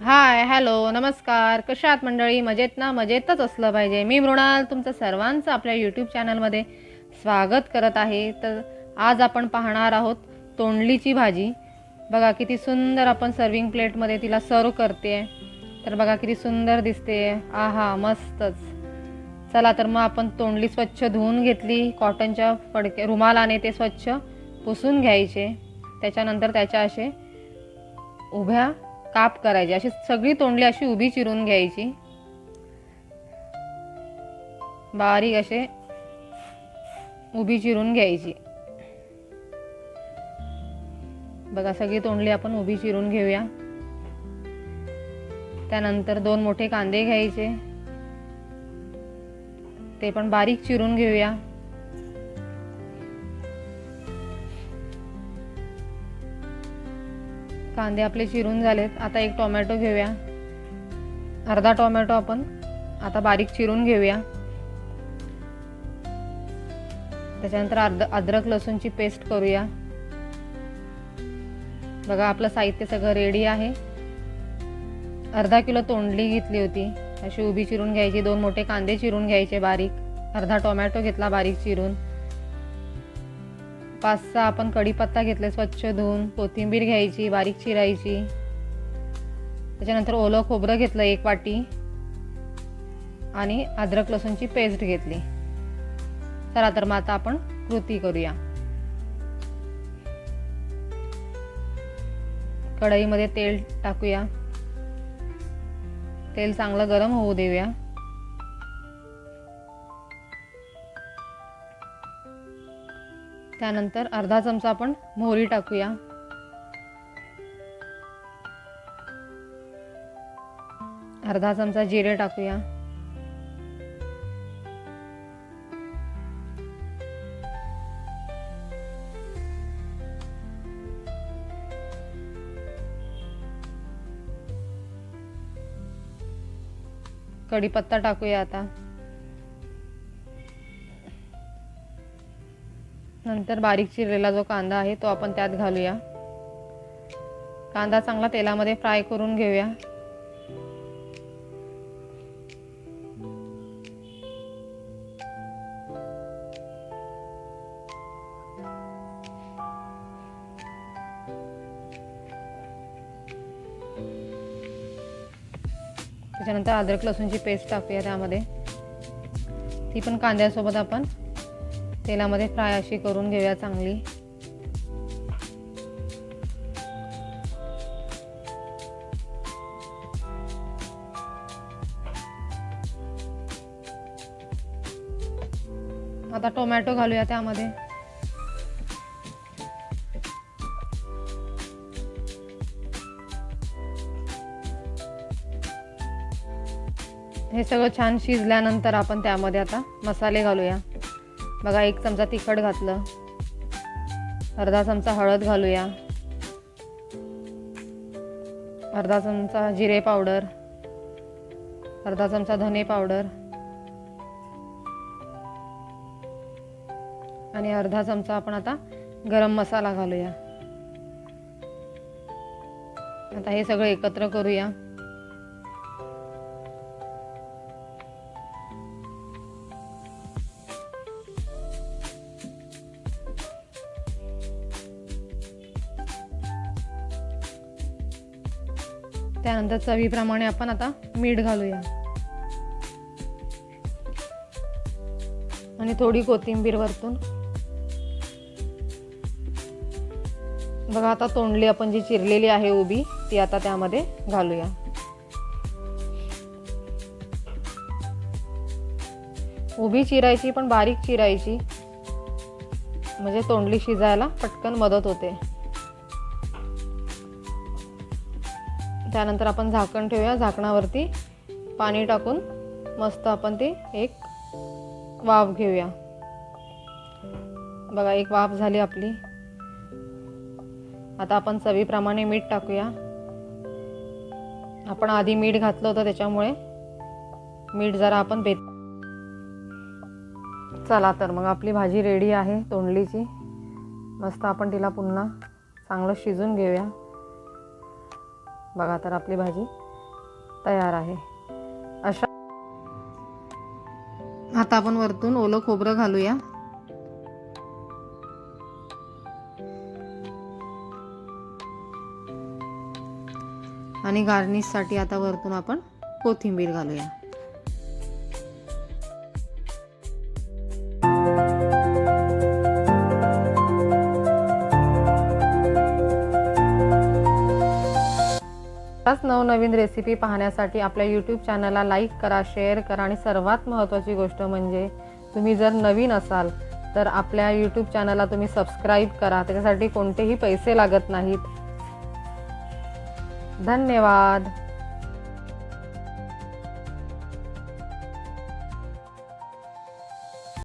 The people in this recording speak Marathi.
हाय हॅलो नमस्कार. कशा आहात मंडळी? मजेत ना? मजेतच असलं पाहिजे. मी मृणाल तुमचं सर्वांचं आपल्या यूट्यूब चॅनलमध्ये स्वागत करत आहे. तर आज आपण पाहणार आहोत तोंडलीची भाजी. बघा किती सुंदर आपण सर्विंग प्लेटमध्ये तिला सर्व करते तर बघा किती सुंदर दिसते आहा मस्तच. चला तर मग आपण तोंडली स्वच्छ धुवून घेतली. कॉटनच्या फडके रुमालाने ते स्वच्छ पुसून घ्यायचे. त्याच्यानंतर त्याच्या असे उभ्या काप करायची अशी सगळी तोंडली अशी उभी चिरून घ्यायची. बारीक असे उभी चिरून घ्यायची. बघा सगळी तोंडली आपण उभी चिरून घेऊया. त्यानंतर दोन मोठे कांदे घ्यायचे. ते पण बारीक चिरून घेऊया. कांदे आपले चिरून झालेत. आता एक टोमॅटो घेऊया. अर्धा टोमॅटो आपण आता बारीक चिरून घेऊया. त्याच्यानंतर अर्ध अद्रक लसूणची पेस्ट करूया. बघा आपलं साहित्य सगळं रेडी आहे. अर्धा किलो तोंडली घेतली होती. अशी उभी चिरून घ्यायची. दोन मोठे कांदे चिरून घ्यायचे बारीक. अर्धा टोमॅटो घेतला बारीक चिरून. पाच सहा आपण कढीपत्ता घेतला स्वच्छ धुवून. कोथिंबीर घ्यायची बारीक चिरायची. त्याच्यानंतर ओलं खोबरं घेतलं एक वाटी. आणि अद्रक लसूणची पेस्ट घेतली. चला तर मग आता आपण कृती करूया. कढईमध्ये तेल टाकूया. तेल चांगलं गरम होऊ देऊया. त्यानंतर अर्धा चमचा आपण मोहरी टाकूया. अर्धा चमचा जिरे टाकूया. कढीपत्ता टाकूया आता. नंतर बारीक चिरलेला जो कांदा आहे तो आपण त्यात घालूया. कांदा चांगला तेलामध्ये फ्राय करून घेऊया. त्याच्यानंतर अद्रक लसूणची पेस्ट टाकूया त्यामध्ये. ती पण कांद्यासोबत आपण तेलामध्ये फ्राय अशी करून घेऊया चांगली. आता टोमॅटो घालूया त्यामध्ये. हे सगळं छान शिजल्यानंतर आपण त्यामध्ये आता मसाले घालूया. बघा एक चमचा तिखट घातलं. अर्धा चमचा हळद घालूया. अर्धा चमचा जिरे पावडर. अर्धा चमचा धने पावडर. आणि अर्धा चमचा आपण आता गरम मसाला घालूया. आता हे सगळं एकत्र करूया. त्यानंतर चवीप्रमाणे आपण आता मीठ घालूया. आणि थोडी कोथिंबीर वरतून. बघा आता तोंडली आपण जी चिरलेली आहे उभी ती आता त्यामध्ये घालूया. उभी चिरायची पण बारीक चिरायची. म्हणजे तोंडली शिजायला पटकन मदत होते. त्यानंतर आपण झाकण ठेवूया झाकणावरती पाणी टाकून मस्त आपण ती एक वाफ घेऊया. बघा एक वाफ झाली आपली. आता आपण चवीप्रमाणे मीठ टाकूया. आपण आधी मीठ घातलं होतं त्याच्यामुळे मीठ जरा आपण बेत चला तर मग आपली भाजी रेडी आहे तोंडलीची. मस्त आपण तिला पुन्हा चांगलं शिजून घेऊया. बघा तर आपली भाजी तयार आहे. अशा आता आपण वरतून ओलं खोबरं घालूया. आणि गार्निशसाठी आता वरतून आपण कोथिंबीर घालूया. अशाच नवनवीन रेसिपी पाहण्यासाठी आपल्या यूट्यूब चॅनलला लाईक करा शेअर करा आणि सर्वात महत्त्वाची गोष्ट म्हणजे तुम्ही जर नवीन असाल तर आपल्या यूट्यूब चॅनलला तुम्ही सबस्क्राईब करा. त्याच्यासाठी कोणतेही पैसे लागत नाहीत. धन्यवाद.